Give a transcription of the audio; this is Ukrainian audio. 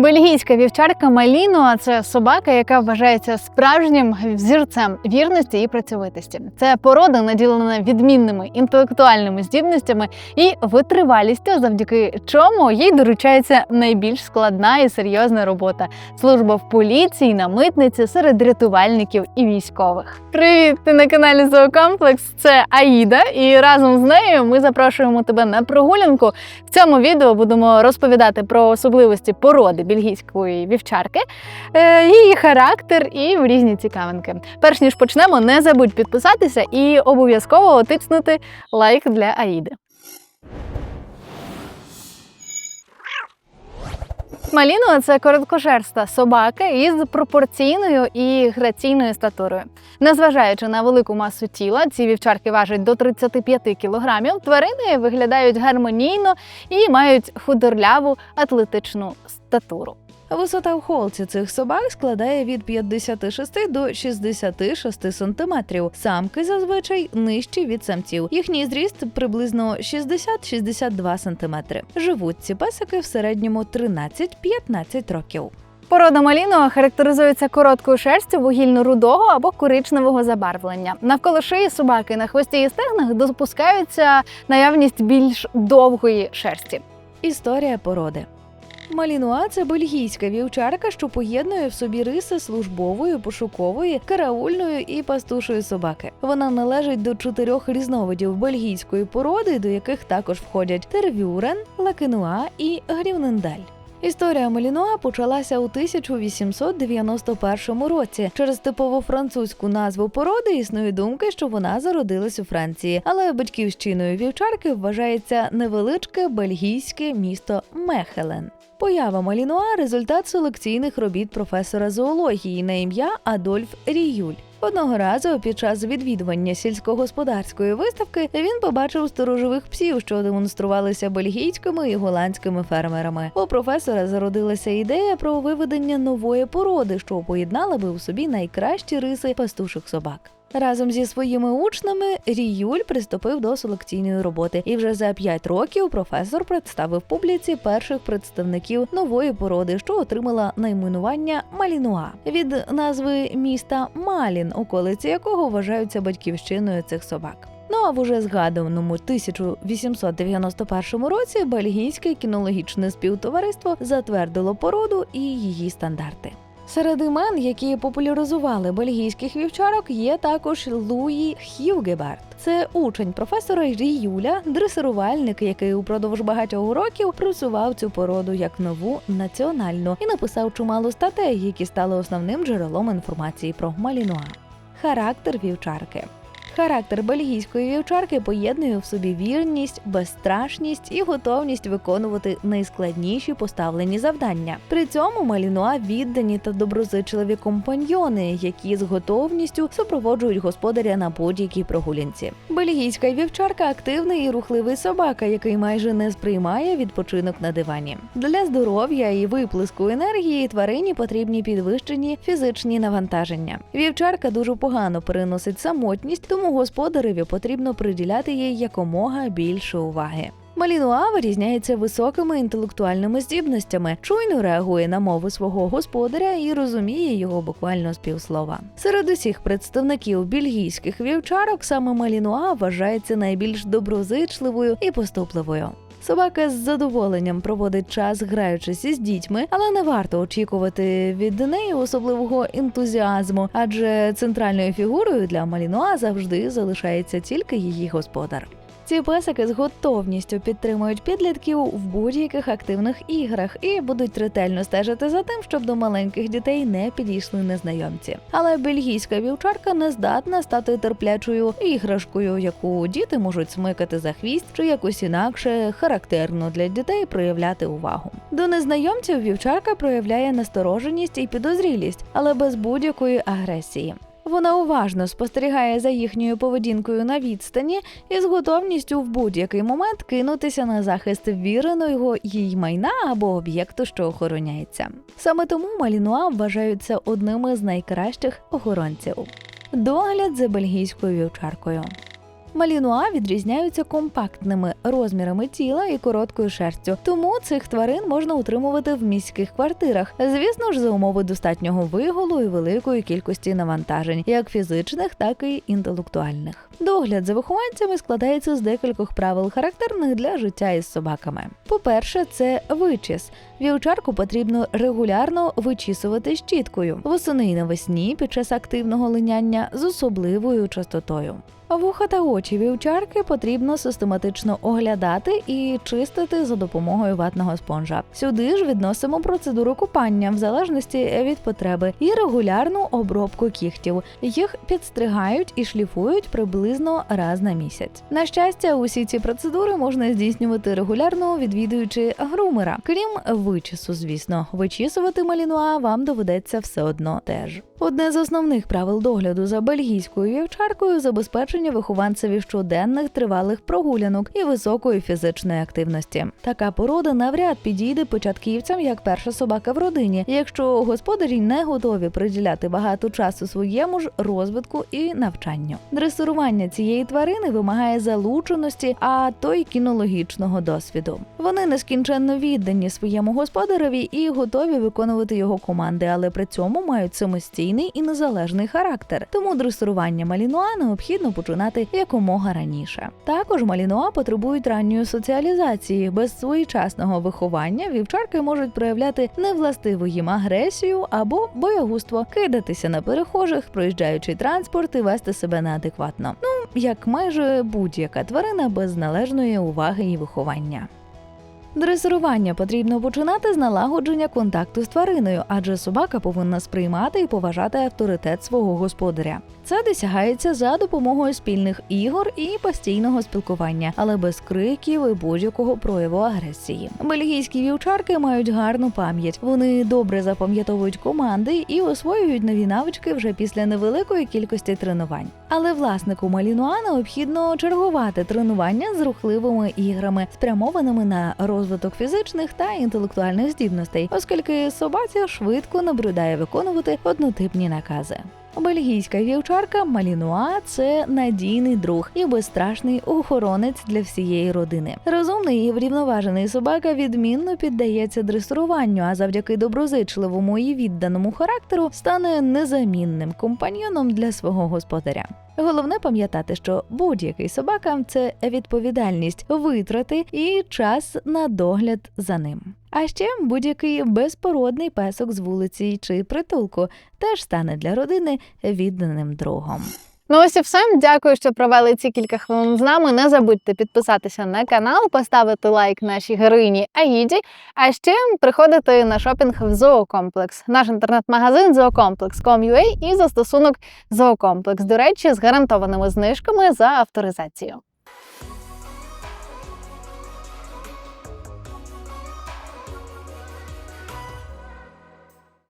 Бельгійська вівчарка Маліно це собака, яка вважається справжнім взірцем вірності і працьовитості. Це порода, наділена відмінними інтелектуальними здібностями і витривалістю, завдяки чому їй доручається найбільш складна і серйозна робота служба в поліції, на митниці серед рятувальників і військових. Привіт! Ти на каналі Зоокомплекс. Це Аїда, і разом з нею ми запрошуємо тебе на прогулянку. В цьому відео будемо розповідати про особливості породи бельгійської вівчарки, е, її характер і різні цікавинки. Перш ніж почнемо, не забудь підписатися і обов'язково тиснути лайк для Аїди. Маліно це короткошерста собака із пропорційною і граційною статурою. Незважаючи на велику масу тіла, ці вівчарки важать до 35 кілограмів. Тварини виглядають гармонійно і мають худорляву атлетичну статуру. Висота в холці цих собак складає від 56 до 66 сантиметрів. Самки зазвичай нижчі від самців. Їхній зріст приблизно 60-62 сантиметри. Живуть ці песики в середньому 13-15 років. Порода маліно характеризується короткою шерстю вугільно-рудого або коричневого забарвлення. Навколо шиї собаки на хвості і стегнах допускаються наявність більш довгої шерсті. Історія породи. Малінуа це бельгійська вівчарка, що поєднує в собі риси службової, пошукової, караульної і пастушої собаки. Вона належить до чотирьох різновидів бельгійської породи, до яких також входять тервюрен, лакенуа і грівнендаль. Історія Малінуа почалася у 1891 році. Через типову французьку назву породи існує думки, що вона зародилась у Франції, але батьківщиною вівчарки вважається невеличке бельгійське місто Мехелен. Поява Малінуа результат селекційних робіт професора зоології на ім'я Адольф Ріюль. Одного разу під час відвідування сільськогосподарської виставки він побачив сторожових псів, що демонструвалися бельгійськими і голландськими фермерами. У професора зародилася ідея про виведення нової породи, що поєднала би у собі найкращі риси пастуших собак. Разом зі своїми учнями Ріюль приступив до селекційної роботи, і вже за п'ять років професор представив публіці перших представників нової породи, що отримала найменування Малінуа від назви міста Малін, околиці якого вважаються батьківщиною цих собак. Ну а в уже згаданому 1891 році бельгійське кінологічне співтовариство затвердило породу і її стандарти. Серед імен, які популяризували бельгійських вівчарок, є також Луї Хівгеберт. Це учень професора Ріюля, дресирувальник, який упродовж багатьох років просував цю породу як нову національну і написав чимало статей, які стали основним джерелом інформації про Малінуа. Характер вівчарки. Характер бельгійської вівчарки поєднує в собі вірність, безстрашність і готовність виконувати найскладніші поставлені завдання. При цьому Малінуа віддані та доброзичливі компаньйони, які з готовністю супроводжують господаря на будь-якій прогулянці. Бельгійська вівчарка активний і рухливий собака, який майже не сприймає відпочинок на дивані. Для здоров'я і виплеску енергії тварині потрібні підвищені фізичні навантаження. Вівчарка дуже погано переносить самотність, тому господареві потрібно приділяти їй якомога більше уваги. Малінуа вирізняється високими інтелектуальними здібностями, чуйно реагує на мову свого господаря і розуміє його буквально з півслова. Серед усіх представників бельгійських вівчарок саме Малінуа вважається найбільш доброзичливою і поступливою. Собака з задоволенням проводить час, граючись із дітьми, але не варто очікувати від неї особливого ентузіазму, адже центральною фігурою для Малінуа завжди залишається тільки її господар. Ці песики з готовністю підтримують підлітків в будь-яких активних іграх і будуть ретельно стежити за тим, щоб до маленьких дітей не підійшли незнайомці. Але бельгійська вівчарка не здатна стати терплячою іграшкою, яку діти можуть смикати за хвіст чи якось інакше характерно для дітей проявляти увагу. До незнайомців вівчарка проявляє настороженість і підозрілість, але без будь-якої агресії. Вона уважно спостерігає за їхньою поведінкою на відстані і з готовністю в будь-який момент кинутися на захист віреного їй майна або об'єкту, що охороняється. Саме тому малінуа вважаються одними з найкращих охоронців. Догляд за бельгійською вівчаркою. Малінуа відрізняються компактними розмірами тіла і короткою шерстю, тому цих тварин можна утримувати в міських квартирах. Звісно ж, за умови достатнього виголу і великої кількості навантажень, як фізичних, так і інтелектуальних. Догляд за вихованцями складається з декількох правил, характерних для життя із собаками. По-перше, це вичіс. Вівчарку потрібно регулярно вичісувати щіткою восени і навесні під час активного линяння з особливою частотою. Вуха та очі вівчарки потрібно систематично оглядати і чистити за допомогою ватного спонжа. Сюди ж відносимо процедуру купання в залежності від потреби і регулярну обробку кігтів. Їх підстригають і шліфують приблизно раз на місяць. На щастя, усі ці процедури можна здійснювати регулярно, відвідуючи грумера. Крім вичісу, звісно, вичісувати малінуа вам доведеться все одно теж. Одне з основних правил догляду за бельгійською вівчаркою забезпечення вихованцеві щоденних тривалих прогулянок і високої фізичної активності. Така порода навряд підійде початківцям як перша собака в родині, якщо господарі не готові приділяти багато часу своєму ж розвитку і навчанню. Дресирування цієї тварини вимагає залученості, а то й кінологічного досвіду. Вони нескінченно віддані своєму господареві і готові виконувати його команди, але при цьому мають самостійний і незалежний характер. Тому дресирування малінуа необхідно починати якомога раніше. Також малінуа потребують ранньої соціалізації. Без своєчасного виховання вівчарки можуть проявляти невластиву їм агресію або боягузтво, кидатися на перехожих, проїжджаючи транспорт і вести себе неадекватно. Ну як майже будь-яка тварина без належної уваги і виховання. Дресирування потрібно починати з налагодження контакту з твариною, адже собака повинна сприймати і поважати авторитет свого господаря. Це досягається за допомогою спільних ігор і постійного спілкування, але без криків і будь-якого прояву агресії. Бельгійські вівчарки мають гарну пам'ять. Вони добре запам'ятовують команди і освоюють нові навички вже після невеликої кількості тренувань. Але власнику малінуа необхідно чергувати тренування з рухливими іграми, спрямованими на розвиток фізичних та інтелектуальних здібностей, оскільки собаця швидко набридає виконувати однотипні накази. Бельгійська вівчарка Малінуа це надійний друг і безстрашний охоронець для всієї родини. Розумний і врівноважений собака відмінно піддається дресуруванню, а завдяки доброзичливому і відданому характеру стане незамінним компаньйоном для свого господаря. Головне пам'ятати, що будь-який собака це відповідальність, витрати і час на догляд за ним. А ще будь-який безпородний песок з вулиці чи притулку теж стане для родини відданим другом. Ну ось і все. Дякую, що провели ці кілька хвилин з нами. Не забудьте підписатися на канал, поставити лайк нашій героїні Аїді, а ще приходити на шопінг в зоокомплекс. Наш інтернет-магазин зоокомплекс.com.ua і застосунок зоокомплекс. До речі, з гарантованими знижками за авторизацію.